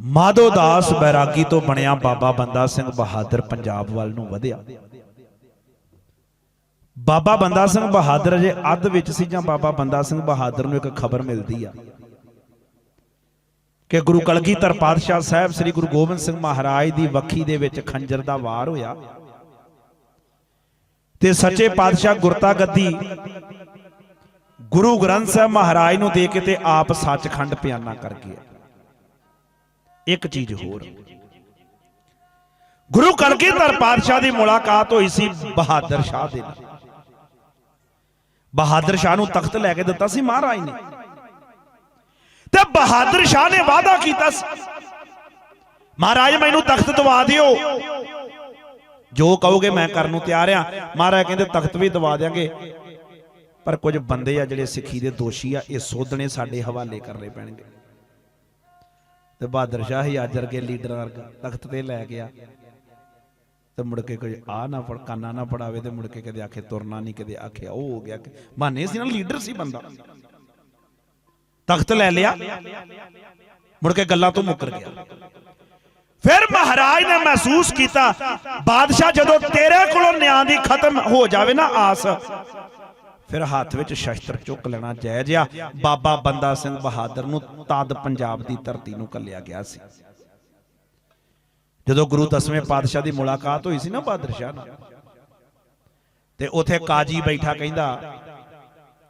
ਮਾਧੋ ਦਾਸ ਬੈਰਾਗੀ ਤੋਂ ਬਣਿਆ ਬਾਬਾ ਬੰਦਾ ਸਿੰਘ ਬਹਾਦਰ ਪੰਜਾਬ ਵੱਲ ਨੂੰ ਵਧਿਆ। ਬਾਬਾ ਬੰਦਾ ਸਿੰਘ ਬਹਾਦਰ ਜੇ ਅੱਧ ਵਿੱਚ ਸੀ ਜਾਂ ਬਾਬਾ ਬੰਦਾ ਸਿੰਘ ਬਹਾਦਰ ਨੂੰ ਇੱਕ ਖਬਰ ਮਿਲਦੀ ਆ ਕਿ ਗੁਰੂ ਕਲਗੀਧਰ ਪਾਤਸ਼ਾਹ ਸਾਹਿਬ ਸ੍ਰੀ ਗੁਰੂ ਗੋਬਿੰਦ ਸਿੰਘ ਮਹਾਰਾਜ ਦੀ ਵੱਖੀ ਦੇ ਵਿੱਚ ਖੰਜਰ ਦਾ ਵਾਰ ਹੋਇਆ ਤੇ ਸੱਚੇ ਪਾਤਸ਼ਾਹ ਗੁਰਤਾ ਗੱਦੀ ਗੁਰੂ ਗ੍ਰੰਥ ਸਾਹਿਬ ਮਹਾਰਾਜ ਨੂੰ ਦੇ ਕੇ ਤੇ ਆਪ ਸੱਚਖੰਡ ਪਿਆਨਾ ਕਰ ਗਿਆ ਇੱਕ ਚੀਜ਼ ਹੋਰ। ਗੁਰੂ ਕਲਗੀਧਰ ਪਾਤਸ਼ਾਹ ਦੀ ਮੁਲਾਕਾਤ ਹੋਈ ਸੀ ਬਹਾਦਰ ਸ਼ਾਹ ਦੇ ਨਾਲ। ਬਹਾਦਰ ਸ਼ਾਹ ਨੂੰ ਤਖਤ ਲੈ ਕੇ ਦਿੱਤਾ ਸੀ ਮਹਾਰਾਜ ਨੇ। ਤੇ ਬਹਾਦਰ ਸ਼ਾਹ ਨੇ ਵਾਅਦਾ ਕੀਤਾ ਸੀ, ਮਹਾਰਾਜ ਮੈਨੂੰ ਤਖਤ ਦਵਾ ਦਿਓ। ਜੋ ਕਹੋਗੇ ਮੈਂ ਕਰਨ ਨੂੰ ਤਿਆਰ ਆ। ਮਹਾਰਾਜ ਕਹਿੰਦੇ ਤਖਤ ਵੀ ਦਵਾ ਦਿਆਂਗੇ। ਪਰ ਕੁਝ ਬੰਦੇ ਆ ਜਿਹੜੇ ਸਿੱਖੀ ਦੇ ਦੋਸ਼ੀ ਆ, ਇਹ ਸੋਧਣੇ ਸਾਡੇ ਹਵਾਲੇ ਕਰਨੇ ਪੈਣਗੇ। ਤੇ ਬਹਾਦਰ ਸ਼ਾਹ ਹੀ ਅੱਜ ਵਰਗੇ ਲੀਡਰ ਤਖਤ ਤੇ ਲੈ ਗਿਆ। ਤੇ ਮੁੜ ਕੇ ਕੋਈ ਆ ਨਾ ਪੜ ਕਾਨਾ ਨਾ ਪੜਾਵੇ ਤੇ ਮੁੜ ਕੇ ਕਦੇ ਆਖੇ ਤੁਰਨਾ ਨਹੀਂ, ਕਦੇ ਆਖੇ ਉਹ ਹੋ ਗਿਆ। ਬਹਾਨੇ ਸੀ ਨਾ ਲੀਡਰ ਸੀ ਬੰਦਾ। ਤਖਤ ਲੈ ਲਿਆ, ਮੁੜ ਕੇ ਗੱਲਾਂ ਤੋਂ ਮੁੱਕਰ ਗਿਆ। ਫਿਰ ਮਹਾਰਾਜ ਨੇ ਮਹਿਸੂਸ ਕੀਤਾ, ਬਾਦਸ਼ਾਹ ਜਦੋਂ ਤੇਰੇ ਕੋਲੋਂ ਨਿਆਂ ਦੀ ਖਤਮ ਹੋ ਜਾਵੇ ਨਾ ਆਸ ਫਿਰ ਹੱਥ ਵਿੱਚ ਸ਼ਸਤਰ ਚੁੱਕ ਲੈਣਾ ਜਾਇਜ਼ ਆ। ਬਾਬਾ ਬੰਦਾ ਸਿੰਘ ਬਹਾਦਰ ਨੂੰ ਤਦ ਪੰਜਾਬ ਦੀ ਧਰਤੀ ਨੂੰ ਕੱਲਿਆ ਗਿਆ ਸੀ। ਜਦੋਂ ਗੁਰੂ ਦਸਵੇਂ ਪਾਤਸ਼ਾਹ ਦੀ ਮੁਲਾਕਾਤ ਹੋਈ ਸੀ ਨਾ ਬਹਾਦਰ ਸ਼ਾਹ ਨਾਲ, ਤੇ ਉਥੇ ਕਾਜੀ ਬੈਠਾ ਕਹਿੰਦਾ,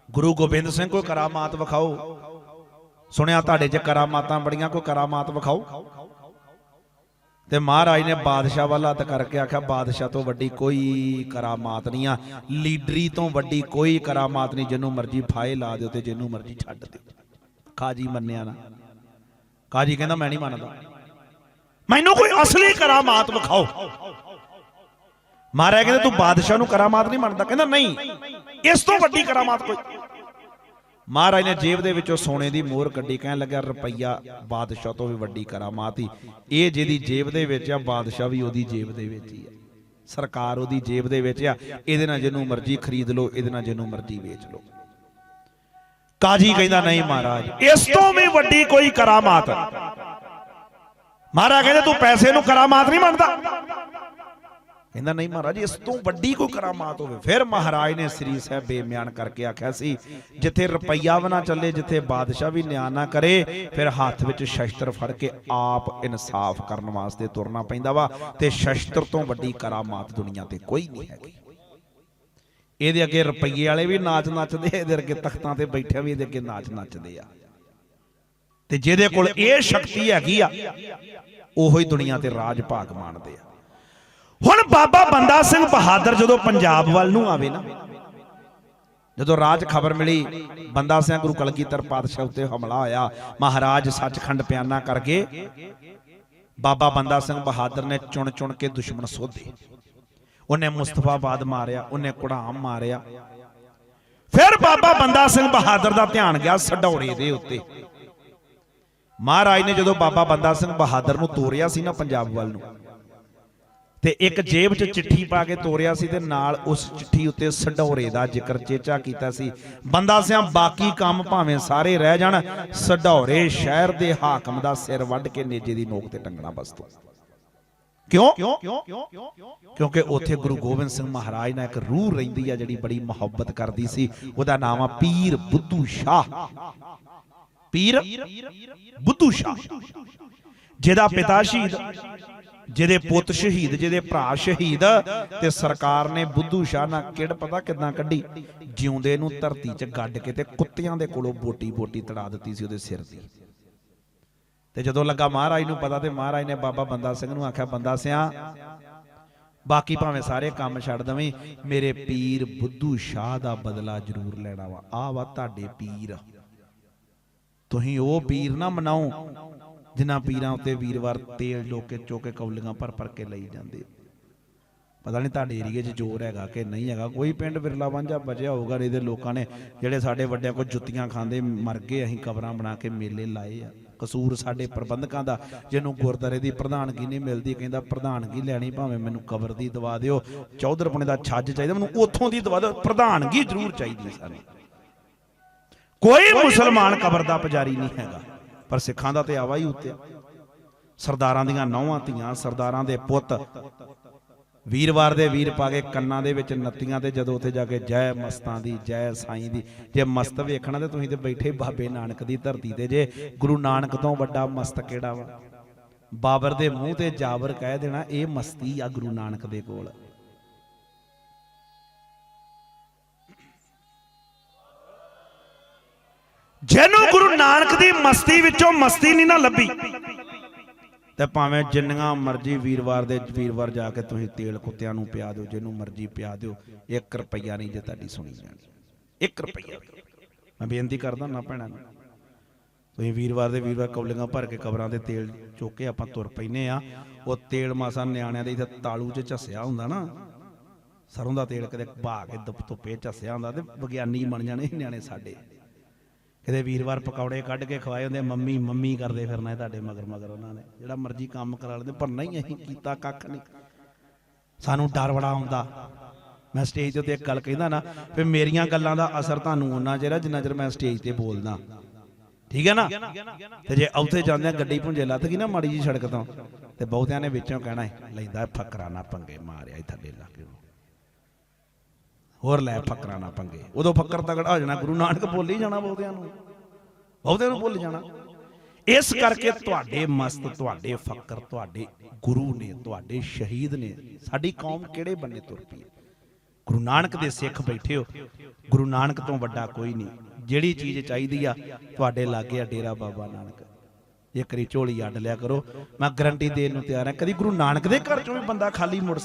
ਗੁਰੂ ਗੋਬਿੰਦ ਸਿੰਘ, ਕੋਈ ਕਰਾਮਾਤ ਵਿਖਾਓ। ਸੁਣਿਆ ਤੁਹਾਡੇ 'ਚ ਕਰਾਮਾਤਾਂ ਬੜੀਆਂ, ਕੋਈ ਕਰਾਮਾਤ ਵਿਖਾਓ? ਤੇ ਮਹਾਰਾਜ ਨੇ ਬਾਦਸ਼ਾਹ ਵੱਲ ਹੱਥ ਕਰਕੇ ਆਖਿਆ, ਬਾਦਸ਼ਾਹ ਤੋਂ ਵੱਡੀ ਕੋਈ ਕਰਾਮਾਤ ਨਹੀਂ ਆ। ਲੀਡਰੀ ਤੋਂ ਵੱਡੀ ਕੋਈ ਕਰਾਮਾਤ ਨਹੀਂ, ਜਿਹਨੂੰ ਮਰਜ਼ੀ ਫਾਇ ਲਾ ਦਿਓ ਤੇ ਜਿਹਨੂੰ ਮਰਜ਼ੀ ਛੱਡ ਦਿਓ। ਕਾਜੀ ਮੰਨਿਆ ਨਾ। ਕਾਜੀ ਕਹਿੰਦਾ, ਮੈਂ ਨਹੀਂ ਮੰਨਦਾ। ਮੈਨੂੰ ਕੋਈ ਅਸਲੀ ਕਰਾਮਾਤ ਵਿਖਾਓ। ਮਹਾਰਾਜ ਕਹਿੰਦੇ, ਤੂੰ ਬਾਦਸ਼ਾਹ ਨੂੰ ਕਰਾਮਾਤ ਨਹੀਂ ਮੰਨਦਾ। ਕਹਿੰਦਾ, ਨਹੀਂ। ਇਸ ਤੋਂ ਵੱਡੀ ਕਰਾਮਾਤ ਕੋਈ ਮਹਾਰਾਜ ਨੇ ਜੇਬ ਦੇ ਵਿੱਚੋਂ ਸੋਨੇ ਦੀ ਮੋਹਰ ਕੱਢੀ, ਕਹਿਣ ਲੱਗਾ ਰੁਪਈਆ ਬਾਦਸ਼ਾਹ ਤੋਂ ਵੀ ਵੱਡੀ ਕਰਾਮਾਤ ਹੀ ਇਹ ਜਿਹਦੀ ਜੇਬ ਦੇ ਵਿੱਚ ਆ, ਬਾਦਸ਼ਾਹ ਵੀ ਉਹਦੀ ਜੇਬ ਦੇ ਵਿੱਚ ਹੀ ਆ। ਸਰਕਾਰ ਉਹਦੀ ਜੇਬ ਦੇ ਵਿੱਚ ਆ, ਇਹਦੇ ਨਾਲ ਜਿਹਨੂੰ ਮਰਜ਼ੀ ਖਰੀਦ ਲਓ, ਇਹਦੇ ਨਾਲ ਜਿਹਨੂੰ ਮਰਜ਼ੀ ਵੇਚ ਲਓ। ਕਾਜੀ ਕਹਿੰਦਾ, ਨਹੀਂ ਮਹਾਰਾਜ, ਇਸ ਤੋਂ ਵੀ ਵੱਡੀ ਕੋਈ ਕਰਾਮਾਤ। ਮਹਾਰਾਜ ਕਹਿੰਦੇ, ਤੂੰ ਪੈਸੇ ਨੂੰ ਕਰਾਮਾਤ ਨਹੀਂ ਮੰਨਦਾ। ਕਹਿੰਦਾ, ਨਹੀਂ ਮਹਾਰਾਜ, ਇਸ ਤੋਂ ਵੱਡੀ ਕੋਈ ਕਰਾਮਾਤ ਹੋਵੇ। ਫਿਰ ਮਹਾਰਾਜ ਨੇ ਸ੍ਰੀ ਸਾਹਿਬ ਬੇਮਿਆਨ ਕਰਕੇ ਆਖਿਆ ਸੀ, ਜਿੱਥੇ ਰੁਪਈਆ ਵੀ ਨਾ ਚੱਲੇ, ਜਿੱਥੇ ਬਾਦਸ਼ਾਹ ਵੀ ਨਿਆਂ ਨਾ ਕਰੇ, ਫਿਰ ਹੱਥ ਵਿੱਚ ਸ਼ਸਤਰ ਫੜ ਕੇ ਆਪ ਇਨਸਾਫ ਕਰਨ ਵਾਸਤੇ ਤੁਰਨਾ ਪੈਂਦਾ ਵਾ ਤੇ ਸ਼ਸਤਰ ਤੋਂ ਵੱਡੀ ਕਰਾਮਾਤ ਦੁਨੀਆ ਤੇ ਕੋਈ ਨਹੀਂ ਹੈਗੀ। ਇਹਦੇ ਅੱਗੇ ਰੁਪਈਏ ਵਾਲੇ ਵੀ ਨਾਚ ਨੱਚਦੇ ਇਹਦੇ ਅੱਗੇ ਤਖਤਾਂ ਤੇ ਬੈਠਿਆ ਵੀ ਇਹਦੇ ਅੱਗੇ ਨਾਚ ਨੱਚਦੇ ਆ। ਤੇ ਜਿਹਦੇ ਕੋਲ ਇਹ ਸ਼ਕਤੀ ਹੈਗੀ ਆ, ਉਹੋ ਹੀ ਦੁਨੀਆ ਤੇ ਰਾਜ ਭਾਗ ਮਾਣਦੇ ਆ। ਬਾਬਾ ਬੰਦਾ ਸਿੰਘ ਬਹਾਦਰ ਜਦੋਂ ਪੰਜਾਬ ਵੱਲ ਨੂੰ ਆਵੇ ਨਾ, ਜਦੋਂ ਰਾਜ ਖਬਰ ਮਿਲੀ, ਬੰਦਾ ਸਿੰਘ ਗੁਰੂ ਕਲਗੀਧਰ ਪਾਤਸ਼ਾਹ ਉੱਤੇ ਹਮਲਾ ਹੋਇਆ, ਮਹਾਰਾਜ ਸੱਚਖੰਡ ਪਿਆਨਾ ਕਰਕੇ ਬਾਬਾ ਬੰਦਾ ਸਿੰਘ ਬਹਾਦਰ ਨੇ ਚੁਣ ਚੁਣ ਕੇ ਦੁਸ਼ਮਣ ਸੋਧੇ। ਉਹਨੇ ਮੁਸਤਫਾਬਾਦ ਮਾਰਿਆ, ਉਹਨੇ ਕੁੜਾਮ ਮਾਰਿਆ। ਫਿਰ ਬਾਬਾ ਬੰਦਾ ਸਿੰਘ ਬਹਾਦਰ ਦਾ ਧਿਆਨ ਗਿਆ ਸਡੌਰੇ ਦੇ ਉੱਤੇ। ਮਹਾਰਾਜ ਨੇ ਜਦੋਂ ਬਾਬਾ ਬੰਦਾ ਸਿੰਘ ਬਹਾਦਰ ਨੂੰ ਤੋਰਿਆ ਸੀ ਨਾ ਪੰਜਾਬ ਵੱਲ ਨੂੰ ਤੇ ਇੱਕ ਜੇਬ 'ਚ ਚਿੱਠੀ ਪਾ ਕੇ ਤੋਰਿਆ ਸੀ ਤੇ ਨਾਲ ਉਸ ਚਿੱਠੀ ਉੱਤੇ ਸਡੌਰੇ ਦਾ ਜ਼ਿਕਰ ਚੇਚਾ ਕੀਤਾ ਸੀ। ਬੰਦਾ ਸਿਆਂ ਬਾਕੀ ਕੰਮ ਭਾਵੇਂ ਸਾਰੇ ਰਹਿ ਜਾਣ ਸਡੌਰੇ ਸ਼ਹਿਰ ਦੇ ਹਾਕਮ ਦਾ ਸਿਰ ਵੱਢ ਕੇ ਨੇਜੇ ਦੀ ਨੋਕ ਤੇ ਟੰਗਣਾ ਬਸ ਤੂੰ। ਕਿਉਂ? ਕਿਉਂਕਿ ਉੱਥੇ ਗੁਰੂ ਗੋਬਿੰਦ ਸਿੰਘ ਮਹਾਰਾਜ ਨਾਲ ਇੱਕ ਰੂਹ ਰਹਿੰਦੀ ਆ ਜਿਹੜੀ ਬੜੀ ਮੁਹੱਬਤ ਕਰਦੀ ਸੀ। ਉਹਦਾ ਨਾਮ ਆ ਪੀਰ ਬੁੱਧੂ ਸ਼ਾਹ। ਪੀਰ ਬੁੱਧੂ ਸ਼ਾਹ। ਜਿਹਦਾ ਪਿਤਾ ਸ਼ਹੀਦ ਜਿਹਦੇ ਪੁੱਤ ਸ਼ਹੀਦ, ਜਿਹਦੇ ਭਰਾ ਸ਼ਹੀਦ ਤੇ ਸਰਕਾਰ ਨੇ ਬੁੱਧੂ ਸ਼ਾਹ ਨਾਲ ਕਿਹੜ ਪਤਾ ਕਿਦਾਂ ਕੱਢੀ? ਜਿਉਂਦੇ ਨੂੰ ਧਰਤੀ 'ਚ ਗੱਡ ਕੇ ਤੇ ਕੁੱਤਿਆਂ ਦੇ ਕੋਲੋਂ ਬੋਟੀ ਬੋਟੀ ਤੜਾ ਦਿੱਤੀ ਸੀ ਉਹਦੇ ਸਿਰ ਦੀ। ਤੇ ਜਦੋਂ ਲੱਗਾ ਮਹਾਰਾਜ ਨੂੰ ਪਤਾ ਤੇ ਮਹਾਰਾਜ ਨੇ ਬਾਬਾ ਬੰਦਾ ਸਿੰਘ ਨੂੰ ਆਖਿਆ, ਬੰਦਾ ਸਿਆ, ਬਾਕੀ ਭਾਵੇਂ ਸਾਰੇ ਕੰਮ ਛੱਡ ਦਵੇਂ, ਮੇਰੇ ਪੀਰ ਬੁੱਧੂ ਸ਼ਾਹ ਦਾ ਬਦਲਾ ਜ਼ਰੂਰ ਲੈਣਾ ਵਾ। ਆ ਵਾ ਤੁਹਾਡੇ ਪੀਰ। ਤੁਸੀਂ ਉਹ ਪੀਰ ਨਾ ਮਨਾਓ ਜਿਨ੍ਹਾਂ ਪੀਰਾਂ ਉੱਤੇ ਵੀਰਵਾਰ ਤੇਲ ਲੋਕੇ ਚੋਕੇ ਕੌਲੀਆਂ ਭਰ ਭਰ ਕੇ ਲਈ ਜਾਂਦੇ। ਪਤਾ ਨਹੀਂ ਤੁਹਾਡੇ ਏਰੀਏ 'ਚ ਜ਼ੋਰ ਹੈਗਾ ਕਿ ਨਹੀਂ ਹੈਗਾ। ਕੋਈ ਪਿੰਡ ਵਿਰਲਾ ਵਾਂਝਾ ਬਚਿਆ ਹੋਊਗਾ ਨਹੀਂ ਤੇ ਲੋਕਾਂ ਨੇ ਜਿਹੜੇ ਸਾਡੇ ਵੱਡਿਆਂ ਕੋਲ ਜੁੱਤੀਆਂ ਖਾਂਦੇ ਮਰ ਗਏ, ਅਸੀਂ ਕਬਰਾਂ ਬਣਾ ਕੇ ਮੇਲੇ ਲਾਏ ਆ। ਕਸੂਰ ਸਾਡੇ ਪ੍ਰਬੰਧਕਾਂ ਦਾ, ਜਿਹਨੂੰ ਗੁਰਦਾਰੇ ਦੀ ਪ੍ਰਧਾਨਗੀ ਨਹੀਂ ਮਿਲਦੀ, ਕਹਿੰਦਾ ਪ੍ਰਧਾਨਗੀ ਲੈਣੀ ਭਾਵੇਂ ਮੈਨੂੰ ਕਬਰ ਦੀ ਦਵਾ ਦਿਓ। ਚੌਧਰਪਣੇ ਦਾ ਛੱਜ ਚਾਹੀਦਾ, ਮੈਨੂੰ ਉੱਥੋਂ ਦੀ ਦਵਾ ਦਿਓ। ਪ੍ਰਧਾਨਗੀ ਜ਼ਰੂਰ ਚਾਹੀਦੀ ਹੈ ਸਾਨੂੰ। ਕੋਈ ਮੁਸਲਮਾਨ ਕਬਰ ਦਾ ਪੁਜਾਰੀ ਨਹੀਂ ਹੈਗਾ। ਪਰ ਸਿੱਖਾਂ ਦਾ ਤੇ ਆਵਾ ਹੀ ਉੱਤੇ। ਸਰਦਾਰਾਂ ਦੀਆਂ ਨੌਵਾਂ ਧੀਆਂ, ਸਰਦਾਰਾਂ ਦੇ ਪੁੱਤ। ਵੀਰਵਾਰ ਦੇ ਵੀਰ ਪਾ ਕੇ ਕੰਨਾਂ ਦੇ ਵਿੱਚ ਨੱਤੀਆਂ ਤੇ ਜਦੋਂ ਉੱਥੇ ਜਾ ਕੇ ਜੈ ਮਸਤਾਂ ਦੀ, ਜੈ ਸਾਈਂ ਦੀ। ਜੇ ਮਸਤ ਵੇਖਣਾ ਤੇ ਤੁਸੀਂ ਤੇ ਬੈਠੇ ਬਾਬੇ ਨਾਨਕ ਦੀ ਧਰਤੀ ਤੇ। ਜੇ ਗੁਰੂ ਨਾਨਕ ਤੋਂ ਵੱਡਾ ਮਸਤ ਕਿਹੜਾ ਵਾ? ਬਾਬਰ ਦੇ ਮੂੰਹ ਤੇ ਜਾਬਰ ਕਹਿ ਦੇਣਾ, ਇਹ ਮਸਤੀ ਆ ਗੁਰੂ ਨਾਨਕ ਦੇ ਕੋਲ। ਜਿਹਨੂੰ ਗੁਰੂ ਨਾਨਕ ਦੀ ਮਸਤੀ ਵਿੱਚੋਂ ਮਸਤੀ ਨਹੀਂ ਨਾ ਲੱਭੀ। ਤੇ ਭਾਵੇਂ ਜਿੰਨੀਆਂ ਮਰਜ਼ੀ ਵੀਰਵਾਰ ਦੇ ਵੀਰਵਾਰ ਜਾ ਕੇ ਤੁਸੀਂ ਤੇਲ ਕੁੱਤਿਆਂ ਨੂੰ ਪਿਆ ਦਿਓ, ਜਿਹਨੂੰ ਮਰਜ਼ੀ ਪਿਆ ਦਿਓ 1 ਰੁਪਈਆ ਨਹੀਂ ਜੇ ਤੁਹਾਡੀ ਸੁਣੀ ਜਾਣੀ। 1 ਰੁਪਈਆ। ਮੈਂ ਬੇਨਤੀ ਕਰਦਾ ਨਾ ਭੈਣਾਂ ਨੂੰ, ਤੁਸੀਂ ਵੀਰਵਾਰ ਦੇ ਵੀਰਵਾਰ ਕੌਲੀਆਂ ਭਰ ਕੇ ਕਬਰਾਂ ਦੇ ਤੇਲ ਚੁੱਕ ਕੇ ਆਪਾਂ ਤੁਰ ਪੈਨੇ ਆ, ਉਹ ਤੇਲ ਮਾਸਾ ਨਿਆਣਿਆਂ ਦੇ ਇੱਥੇ ਤਾਲੂ 'ਚ ਝੱਸਿਆ ਹੁੰਦਾ ਨਾ, ਸਰੋਂ ਦਾ ਤੇਲ ਕਦੇ ਭਾ ਕੇ ਧੁੱਪ ਧੁੱਪੇ ਝੱਸਿਆ ਹੁੰਦਾ ਤੇ ਵਿਗਿਆਨੀ ਬਣ ਜਾਣੇ ਨਿਆਣੇ ਸਾਡੇ। ਕਿਤੇ ਵੀਰਵਾਰ ਪਕੌੜੇ ਕੱਢ ਕੇ ਖਵਾਏ ਹੁੰਦੇ ਮੰਮੀ ਮੰਮੀ ਕਰਦੇ ਫਿਰਨਾ ਤੁਹਾਡੇ ਮਗਰ ਮਗਰ ਉਹਨਾਂ ਨੇ। ਜਿਹੜਾ ਮਰਜ਼ੀ ਕੰਮ ਕਰਾ ਲੈਂਦੇ ਪਰ ਨਹੀਂ ਅਸੀਂ ਕੀਤਾ ਕੱਖ ਨਹੀਂ। ਸਾਨੂੰ ਡਰ ਬੜਾ ਆਉਂਦਾ। ਮੈਂ ਸਟੇਜ ਤੇ ਇੱਕ ਗੱਲ ਕਹਿੰਦਾ ਨਾ ਵੀ ਮੇਰੀਆਂ ਗੱਲਾਂ ਦਾ ਅਸਰ ਤੁਹਾਨੂੰ ਉਹਨਾਂ ਚਿਰ ਜਿੰਨਾ ਚਿਰ ਮੈਂ ਸਟੇਜ ਤੇ ਬੋਲਦਾ। ਠੀਕ ਹੈ ਨਾ? ਤੇ ਜੇ ਉੱਥੇ ਜਾਂਦੇ ਆ ਗੱਡੀ ਭੁੰਜੇ ਲੱਥ ਗਈ ਨਾ ਮਾੜੀ ਜੀ ਸੜਕ ਤੋਂ ਤੇ ਬਹੁਤਿਆਂ ਨੇ ਵਿੱਚੋਂ ਕਹਿਣਾ ਹੈ, ਲੈਂਦਾ ਫਕਰਾਨਾ ਪੰਗੇ ਮਾਰਿਆ ਥੱਲੇ ਲਾ ਕੇ। ਹੋਰ ਲੈ ਫਕਰਾਨਾ ਪੰਗੇ। ਉਦੋਂ ਫੱਕਰ ਤਗੜਾ ਹੋ ਜਾਣਾ, ਗੁਰੂ ਨਾਨਕ ਬੋਲੀ ਜਾਣਾ ਬਹੁਤਿਆਂ ਨੂੰ। ਬਹੁਤਿਆਂ ਨੂੰ ਭੁੱਲ ਜਾਣਾ। ਇਸ ਕਰਕੇ ਤੁਹਾਡੇ ਮਸਤ, ਤੁਹਾਡੇ ਫਕਰ, ਤੁਹਾਡੇ ਗੁਰੂ ਨੇ, ਤੁਹਾਡੇ ਸ਼ਹੀਦ ਨੇ, ਸਾਡੀ ਕੌਮ ਕਿਹੜੇ ਬੰਨੇ ਤੁਰ ਪਈ ਗੁਰੂ ਨਾਨਕ ਦੇ ਸਿੱਖ ਬੈਠੇ ਹੋ। ਗੁਰੂ ਨਾਨਕ ਤੋਂ ਵੱਡਾ ਕੋਈ ਨਹੀਂ। ਜਿਹੜੀ ਚੀਜ਼ ਚਾਹੀਦੀ ਆ, ਤੁਹਾਡੇ ਲਾਗੇ ਆ ਡੇਰਾ ਬਾਬਾ ਨਾਨਕ। ਇਹ ਕਰੀ ਝੋਲੀ ਅੱਡ ਲਿਆ ਕਰੋ। ਮੈਂ ਗਰੰਟੀ ਦੇਣ ਨੂੰ ਤਿਆਰ ਹਾਂ। ਕਦੀ ਗੁਰੂ ਨਾਨਕ ਦੇ ਘਰ ਚੋਂ ਵੀ ਬੰਦਾ ਖਾਲੀ ਮੁੜ